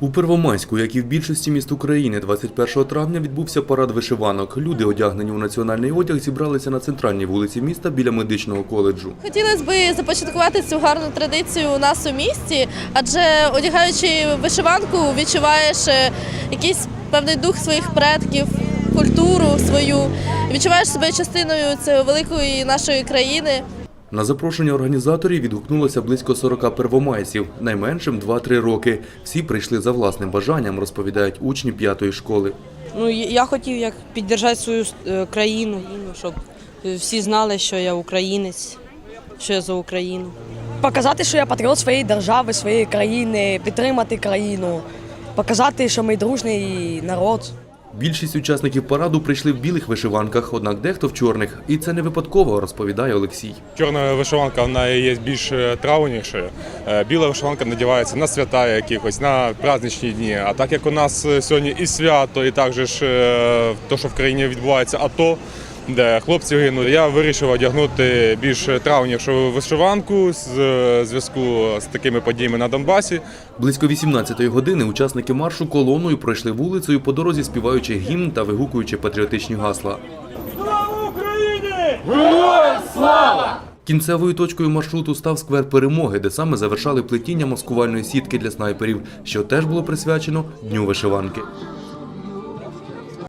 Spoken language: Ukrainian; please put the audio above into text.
У Первомайську, як і в більшості міст України, 21 травня відбувся парад вишиванок. Люди, одягнені у національний одяг, зібралися на центральній вулиці міста біля медичного коледжу. Хотілося б започаткувати цю гарну традицію у нас у місті, адже одягаючи вишиванку, відчуваєш е, якийсь певний дух своїх предків, культуру свою, відчуваєш себе частиною цієї великої нашої країни. На запрошення організаторів відгукнулося близько 40 первомайців, найменшим 2-3 роки. Всі прийшли за власним бажанням, розповідають учні п'ятої школи. Ну, я хотів як підтримати свою е, країну, ну, щоб всі знали, що я українець, що я за Україну. показати, що я патріот своєї держави, своєї країни, підтримати країну, показати, що ми дружний народ. Більшість учасників параду прийшли в білих вишиванках, однак дехто в чорних. І це не випадково, розповідає Олексій. Чорна вишиванка вона є більш травнішою. Е, Біла вишиванка надівається на свята якихось, на праздничні дні. А так як у нас е, сьогодні і свято, і також е, то, що в країні відбувається АТО, де хлопці гинуть, я вирішив одягнути більш травнішу вишиванку з е, зв'язку з такими подіями на Донбасі. Близько 18-ї години учасники маршу колоною пройшли вулицею по дорозі, співаючи гімн та вигукуючи патріотичні гасла. Слава Україні! Кінцевою точкою маршруту став сквер перемоги, де саме завершали плетіння маскувальної сітки для снайперів, що теж було присвячено Дню вишиванки.